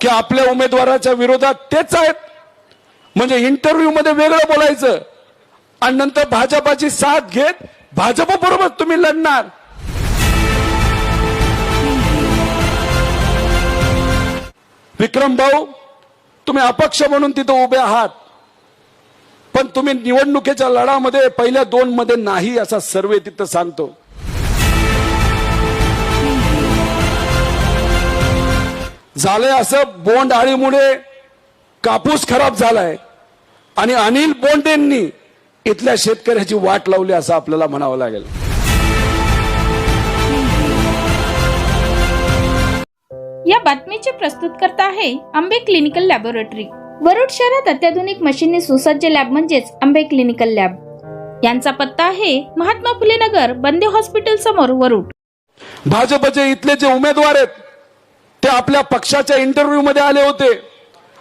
की आपल्या उमेदवाराच्या विरोधात तेच आहेत. म्हणजे इंटरव्ह्यू मध्ये वेगळं बोलायचं. आणि नंतर भाजपाची साथ घेत भाजप बरोबर तुम्ही लढणार. विक्रम भाऊ तुम्ही अपक्ष म्हणून तिथं उभे आहात. पण तुम्ही निवडणुकीच्या लढामध्ये पहिल्या दोन मध्ये नाही असा सर्वे तिथं सांगतो. झालंय असं बोंड आळीमुळे कापूस खराब झालाय. आणि अनिल बोंडेंनी इथल्या शेतकऱ्याची वाट लावली असं आपल्याला म्हणावं लागेल. या बातमीचे प्रस्तुतकर्ता आहे आंबे क्लिनिकल लॅबोरेटरी. वरुड शहरात अत्याधुनिक मशीनने सुसज्ज लॅब म्हणजेच आंबे क्लिनिकल लॅब. यांचा पत्ता आहे महात्मा फुले नगर बंदे हॉस्पिटल समोर वरुड. भाजपचे इथले जे उमेदवार आहेत ते आपल्या पक्षाच्या इंटरव्ह्यू मध्ये आले होते.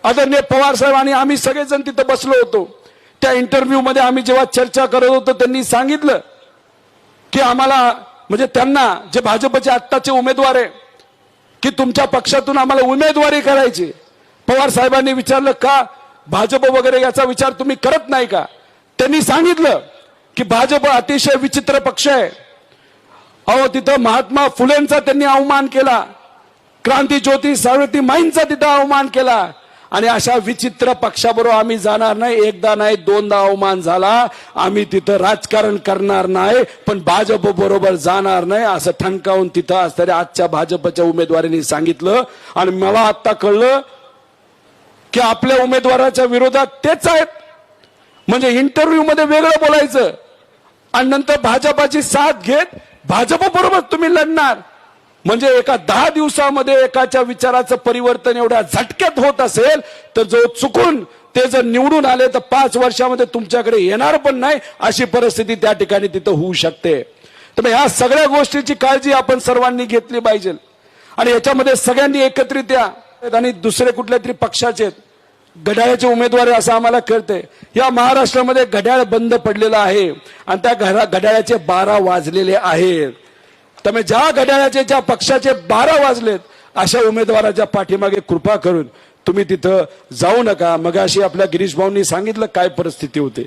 आदरणीय पवार साहेब आणि आम्ही सगळेजण तिथं बसलो होतो. त्या इंटरव्ह्यू मध्ये आम्ही जेव्हा चर्चा करत होतो त्यांनी सांगितलं की आम्हाला म्हणजे त्यांना जे भाजपचे आत्ताचे उमेदवार आहे की तुमच्या पक्षातून आम्हाला उमेदवारी करायची. पवार साहेबांनी विचारलं का भाजप वगैरे याचा विचार तुम्ही करत नाही का? त्यांनी सांगितलं की भाजप अतिशय विचित्र पक्ष आहे. अहो तिथं महात्मा फुलेंचा त्यांनी अवमान केला. क्रांती ज्योती सावित्री माईंचा तिथं अवमान केला. आणि अशा विचित्र पक्षाबरोबर आम्ही जाणार नाही. एकदा नाही दोनदा अवमान झाला. आम्ही तिथं राजकारण करणार नाही पण भाजप बरोबर जाणार नाही असं ठणकावून तिथं असणाऱ्या आजच्या भाजपच्या उमेदवारांनी सांगितलं. आणि मला आता कळलं की आपल्या उमेदवाराच्या विरोधात तेच आहेत. म्हणजे इंटरव्ह्यू मध्ये वेगळं बोलायचं. आणि नंतर भाजपाची साथ घेत भाजप बरोबर तुम्ही लढणार. म्हणजे एका दहा दिवसामध्ये एकाच्या विचाराचं परिवर्तन एवढ्या झटक्यात होत असेल तर जो चुकून ते जर निवडून आले तर पाच वर्षामध्ये तुमच्याकडे येणार पण नाही अशी परिस्थिती त्या ठिकाणी तिथं होऊ शकते. तर ह्या सगळ्या गोष्टीची काळजी आपण सर्वांनी घेतली पाहिजे. आणि याच्यामध्ये सगळ्यांनी एकत्रित या. आणि दुसरे कुठल्या तरी पक्षाचे आहेत. घड्याळाचे उमेदवार असं आम्हाला कळते या महाराष्ट्रामध्ये घड्याळ बंद पडलेलं आहे. आणि त्या घड्याळाचे बारा वाजलेले आहेत. त्यामुळे ज्या घड्याळाचे ज्या पक्षाचे बारा वाजलेत अशा उमेदवाराच्या पाठीमागे कृपा करून तुम्ही तिथं जाऊ नका. मग अशी आपल्या गिरीश भाऊंनी सांगितलं काय परिस्थिती होते.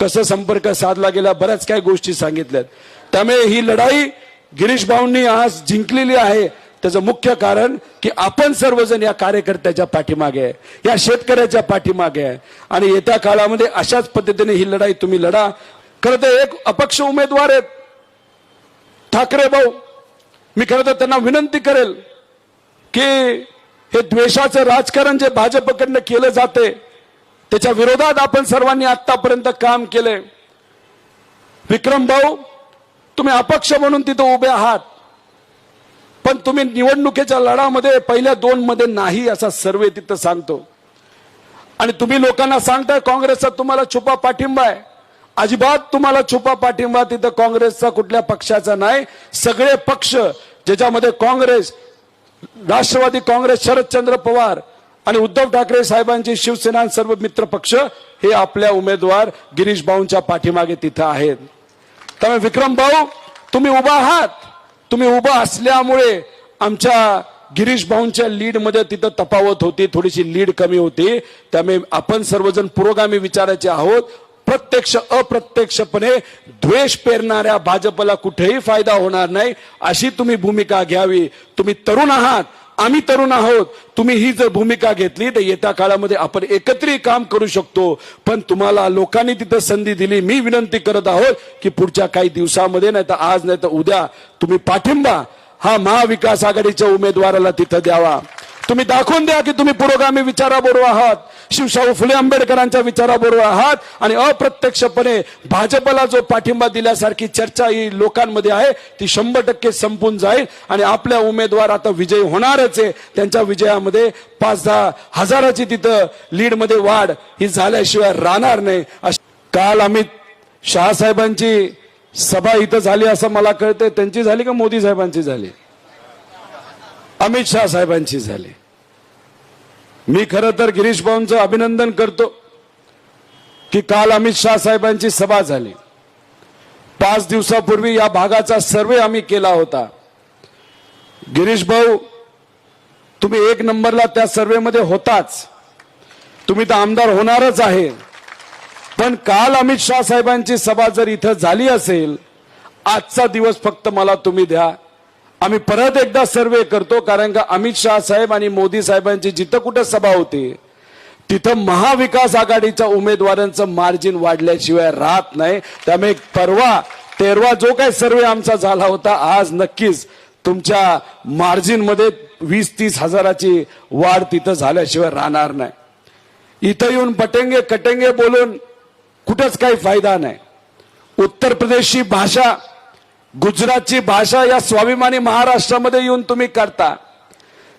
कसं संपर्क साधला गेला बऱ्याच काही गोष्टी सांगितल्यात. त्यामुळे ही लढाई गिरीश भाऊंनी आज जिंकलेली आहे. त्याचं मुख्य कारण की आपण सर्वजण या कार्यकर्त्याच्या पाठीमागे आहे या शेतकऱ्याच्या पाठीमागे आहे. आणि येत्या काळामध्ये अशाच पद्धतीने ही लढाई तुम्ही लढा. खरं तर एक अपक्ष उमेदवार आहेत. ठाकरे भाऊ मी खरं तर त्यांना विनंती करेल की हे द्वेषाचं राजकारण जे भाजपकडनं केलं जाते त्याच्या विरोधात आपण सर्वांनी आतापर्यंत काम केले. विक्रम भाऊ तुम्ही अपक्ष म्हणून तिथं उभे आहात पण तुम्ही निवडणुकीच्या लढामध्ये पहिल्या दोन मध्ये नाही असा सर्वे तिथं सांगतो. आणि तुम्ही लोकांना सांगताय काँग्रेसचा तुम्हाला छुपा पाठिंबा आहे. अजिबात तुम्हाला छुपा पाठिंबा तिथं काँग्रेसचा कुठल्या पक्षाचा नाही. सगळे पक्ष ज्याच्यामध्ये काँग्रेस राष्ट्रवादी काँग्रेस शरदचंद्र पवार आणि उद्धव ठाकरे साहेबांची शिवसेना सर्व मित्र पक्ष हे आपल्या उमेदवार गिरीश भाऊंच्या पाठीमागे तिथं आहेत. त्यामुळे विक्रम भाऊ तुम्ही उभा आहात. तुम्ही उभा असल्यामुळे आमच्या गिरीश भाऊंच्या लीडमध्ये तिथं तफावत होती थोडीशी लीड कमी होती. त्यामुळे आपण सर्वजण पुरोगामी विचारायचे आहोत. प्रत्यक्ष अप्रत्यक्षपणे द्वेष पेरणाऱ्या भाजपला कुठेही फायदा होणार नाही. अशी तुम्ही भूमिका घ्यावी. तुम्ही तरुण आहात. आम्ही तरुण आहोत. तुम्ही ही जर भूमिका घेतली तर येत्या काळामध्ये आपण एकत्रही काम करू शकतो. पण तुम्हाला लोकांनी तिथं संधी दिली मी विनंती करत आहोत की पुढच्या काही दिवसामध्ये नाही तर आज नाही तर उद्या तुम्ही पाठिंबा हा महाविकास आघाडीच्या उमेदवाराला तिथं द्यावा. तुम्ही दाखवून द्या की तुम्ही पुरोगामी विचाराबरोबर आहात. शिवशाहू फुले आंबेडकरांच्या विचाराबरोबर आहात. आणि अप्रत्यक्षपणे भाजपला जो पाठिंबा दिल्यासारखी चर्चा ही लोकांमध्ये आहे ती शंभर टक्के संपून जाईल. आणि आपल्या उमेदवार आता विजयी होणारच आहे. त्यांच्या विजयामध्ये पाच दहा हजाराची तिथं लीडमध्ये वाढ ही झाल्याशिवाय राहणार नाही. काल अमित शहासाहेबांची सभा इथं झाली असं मला कळतंय. त्यांची झाली का मोदी साहेबांची झाली? अमित शहा साहेबांची झाली. मी खरं तर गिरीश भाऊंचं अभिनंदन करतो की काल अमित शाह साहेबांची सभा झाली. पाच दिवसापूर्वी या भागाचा सर्वे आम्ही केला होता. गिरीश भाऊ तुम्ही एक नंबरला त्या सर्वेमध्ये होताच. तुम्ही तर आमदार होणारच आहे. पण काल अमित शाह साहेबांची सभा जर इथं झाली असेल आजचा दिवस फक्त मला तुम्ही द्या. आम्ही परत एकदा सर्वे करतो कारण का अमित शाह साहेब आणि मोदी साहेबांची जिथं कुठं सभा होती तिथं महाविकास आघाडीच्या उमेदवारांचं मार्जिन वाढल्याशिवाय राहत नाही. त्यामुळे परवा तेरवा जो काही सर्वे आमचा झाला होता आज नक्कीच तुमच्या मार्जिनमध्ये वीस तीस हजाराची वाढ तिथं झाल्याशिवाय राहणार नाही. इथं येऊन पटेंगे कटेंगे बोलून कुठंच काही फायदा नाही. उत्तर प्रदेशची भाषा गुजरातची भाषा या स्वाभिमानी महाराष्ट्रामध्ये येऊन तुम्ही करता.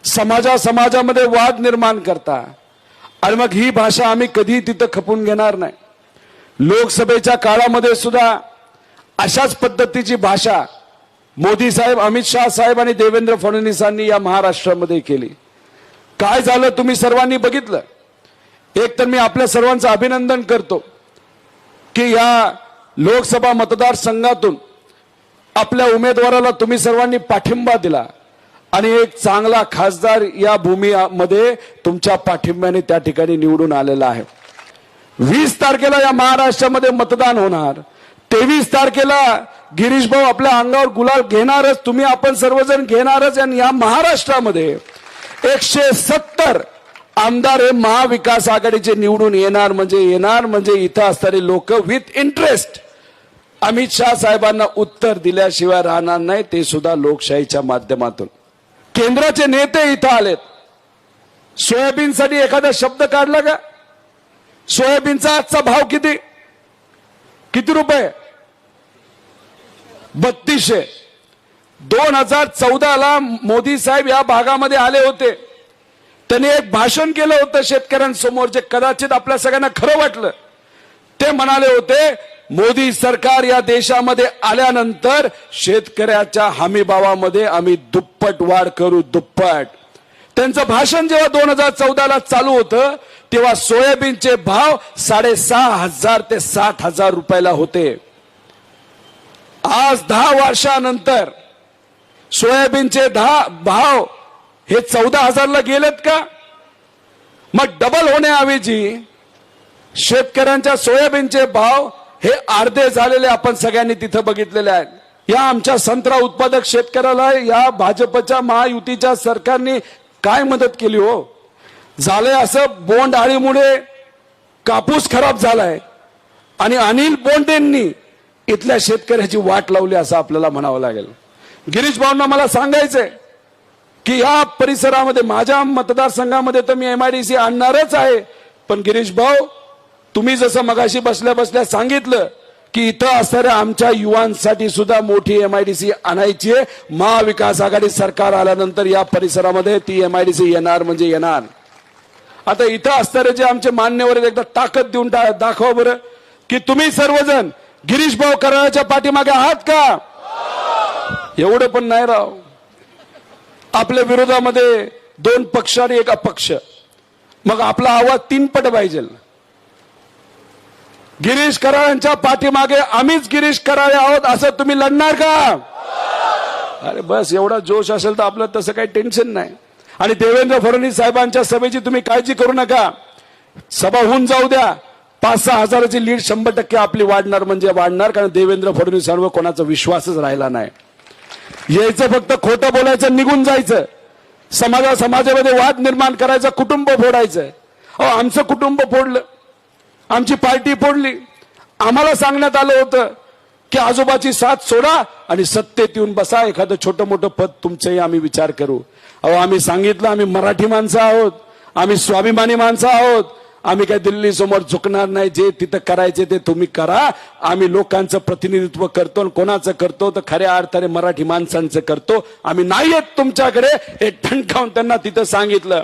समाजा समाजामध्ये वाद निर्माण करता. आणि मग ही भाषा आम्ही कधी तिथं खपून घेणार नाही. लोकसभेच्या काळामध्ये सुद्धा अशाच पद्धतीची भाषा मोदी साहेब अमित शाह साहेब आणि देवेंद्र फडणवीसांनी या महाराष्ट्रामध्ये केली. काय झालं तुम्ही सर्वांनी बघितलं? एक तर मी आपल्या सर्वांचं अभिनंदन करतो की या लोकसभा मतदारसंघातून आपल्या उमेदवाराला तुम्ही सर्वांनी पाठिंबा दिला. आणि एक चांगला खासदार या भूमीमध्ये तुमच्या पाठिंब्याने त्या ठिकाणी निवडून आलेला आहे. वीस तारखेला या महाराष्ट्रामध्ये मतदान होणार. तेवीस तारखेला गिरीश भाऊ आपल्या अंगावर गुलाल घेणारच तुम्ही आपण सर्वजण घेणारच. आणि या महाराष्ट्रामध्ये एकशे सत्तर आमदार हे महाविकास आघाडीचे निवडून येणार म्हणजे येणार म्हणजे इथं असणारे लोक विथ इंटरेस्ट अमित शाह साहेबांना उत्तर दिल्याशिवाय राहणार नाही ते सुद्धा लोकशाहीच्या माध्यमातून. केंद्राचे नेते इथं आलेत. सोयाबीनसाठी एखादा शब्द काढला का? सोयाबीनचा आजचा भाव किती? किती रुपये? बत्तीसशे. दोन हजार चौदाला मोदी साहेब या भागामध्ये आले होते. त्यांनी एक भाषण केलं होतं शेतकऱ्यांसमोर जे कदाचित आपल्या सगळ्यांना खरं वाटलं. ते म्हणाले होते मोदी सरकार या देशामध्ये आल्यानंतर शेतकऱ्याच्या हमीभावामध्ये आम्ही दुप्पट वाढ करू दुप्पट. त्यांचं भाषण जेव्हा दोन हजार चौदाला चालू होतं तेव्हा सोयाबीनचे भाव साडेसहा हजार ते साठ हजार रुपयाला होते. आज दहा वर्षानंतर सोयाबीनचे दहा भाव हे चौदा हजारला गेलेत का? मग डबल होण्याऐवजी शेतकऱ्यांच्या सोयाबीनचे भाव हे अर्धे झालेले आपण सगळ्यांनी तिथं बघितलेले आहेत. या आमच्या संत्रा उत्पादक शेतकऱ्याला या भाजपच्या महायुतीच्या सरकारने काय मदत केली हो? झालंय असं बोंड आळीमुळे कापूस खराब झालाय. आणि अनिल बोंडेंनी इथल्या शेतकऱ्याची वाट लावली असं आपल्याला म्हणावं लागेल. गिरीश भाऊंना मला सांगायचंय की या परिसरामध्ये माझ्या मतदारसंघामध्ये तर मी एमआयडीसी आणणारच आहे. पण गिरीश भाऊ तुम्ही जसं मगाशी बसल्या बसल्या सांगितलं की इथं असणाऱ्या आमच्या युवांसाठी सुद्धा मोठी एमआयडीसी आणायची आहे. महाविकास आघाडी सरकार आल्यानंतर या परिसरामध्ये ती एमआयडीसी येणार म्हणजे येणार. आता इथं असणारे जे आमचे मान्यवर एकदा ताकद देऊन दाखवा बरं. की तुम्ही सर्वजण गिरीश भाऊ कराडाच्या पाठीमागे आहात का? एवढं पण नाही राव. आपल्या विरोधामध्ये दोन पक्ष आणि एक अपक्ष. मग आपला आवाज तीन पट पाहिजे. गिरीश कराळांच्या पाठीमागे आम्हीच गिरीश कराळे आहोत असं तुम्ही लढणार का? अरे बस एवढा जोश असेल तर आपलं तसं काही टेन्शन नाही. आणि देवेंद्र फडणवीस साहेबांच्या सभेची तुम्ही काळजी करू नका. सभा होऊन जाऊ द्या. पाच सहा हजाराची लीड शंभर टक्के आपली वाढणार म्हणजे वाढणार कारण देवेंद्र फडणवीसांवर कोणाचा विश्वासच राहिला नाही. यायचं फक्त खोटं बोलायचं निघून जायचं. समाजा समाजामध्ये वाद निर्माण करायचा कुटुंब फोडायचं. अहो आमचं कुटुंब फोडलं. आमची पार्टी फोडली. आम्हाला सांगण्यात आलं होतं की आजोबाची साथ सोडा आणि सत्तेत येऊन बसा. एखादं छोटं मोठं पद तुमचंही आम्ही विचार करू. अहो आम्ही सांगितलं आम्ही मराठी माणसं आहोत. आम्ही स्वाभिमानी माणसं आहोत. आम्ही काय दिल्ली समोर झुकणार नाही. जे तिथं करायचे ते तुम्ही करा. आम्ही लोकांचं प्रतिनिधित्व करतो आणि कोणाचं करतो तर खऱ्या अर्थाने मराठी माणसांचं करतो. आम्ही नाही येत तुमच्याकडे. हे ठणकावून त्यांना तिथं सांगितलं.